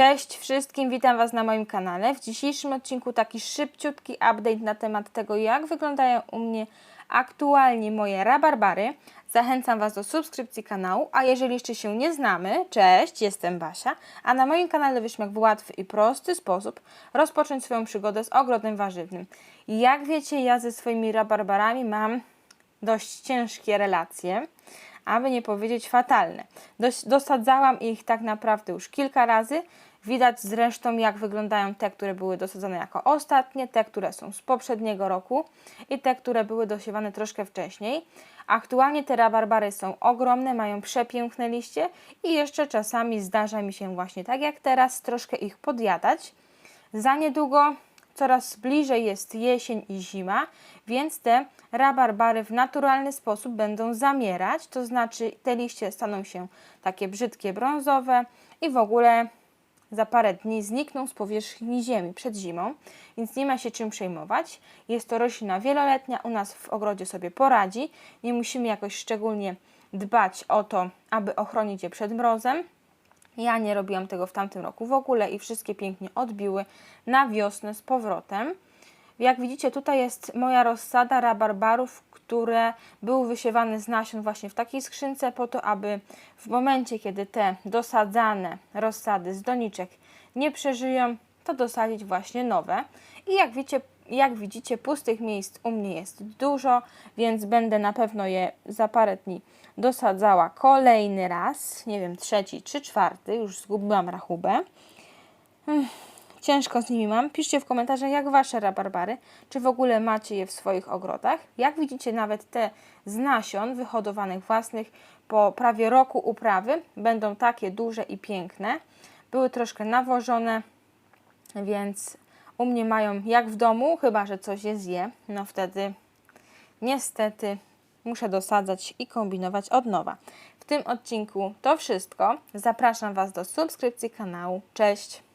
Cześć wszystkim, witam Was na moim kanale. W dzisiejszym odcinku taki szybciutki update na temat tego, jak wyglądają u mnie aktualnie moje rabarbary. Zachęcam Was do subskrypcji kanału, a jeżeli jeszcze się nie znamy, cześć, jestem Basia, a na moim kanale wiesz jak w łatwy i prosty sposób rozpocząć swoją przygodę z ogrodem warzywnym. Jak wiecie, ja ze swoimi rabarbarami mam dość ciężkie relacje, aby nie powiedzieć fatalne. Dos- dosadzałam ich tak naprawdę już kilka razy. Widać zresztą, jak wyglądają te, które były dosadzone jako ostatnie, te, które są z poprzedniego roku i te, które były dosiewane troszkę wcześniej. Aktualnie te rabarbary są ogromne, mają przepiękne liście i jeszcze czasami zdarza mi się właśnie tak jak teraz troszkę ich podjadać. Za niedługo coraz bliżej jest jesień i zima, więc te rabarbary w naturalny sposób będą zamierać, to znaczy te liście staną się takie brzydkie, brązowe i w ogóle za parę dni znikną z powierzchni ziemi przed zimą, więc nie ma się czym przejmować. Jest to roślina wieloletnia, u nas w ogrodzie sobie poradzi, nie musimy jakoś szczególnie dbać o to, aby ochronić je przed mrozem. Ja nie robiłam tego w tamtym roku w ogóle i wszystkie pięknie odbiły na wiosnę z powrotem. Jak widzicie, tutaj jest moja rozsada rabarbarów, które były wysiewane z nasion właśnie w takiej skrzynce po to, aby w momencie, kiedy te dosadzane rozsady z doniczek nie przeżyją, to dosadzić właśnie nowe. I jak widzicie, jak widzicie, pustych miejsc u mnie jest dużo, więc będę na pewno je za parę dni dosadzała kolejny raz, nie wiem, trzeci czy czwarty, już zgubiłam rachubę. Ciężko z nimi mam. Piszcie w komentarzach, jak wasze rabarbary, czy w ogóle macie je w swoich ogrodach. Jak widzicie, nawet te z nasion wyhodowanych własnych po prawie roku uprawy będą takie duże i piękne. Były troszkę nawożone, więc u mnie mają jak w domu, chyba że coś je zje. No wtedy niestety muszę dosadzać i kombinować od nowa. W tym odcinku to wszystko. Zapraszam Was do subskrypcji kanału. Cześć!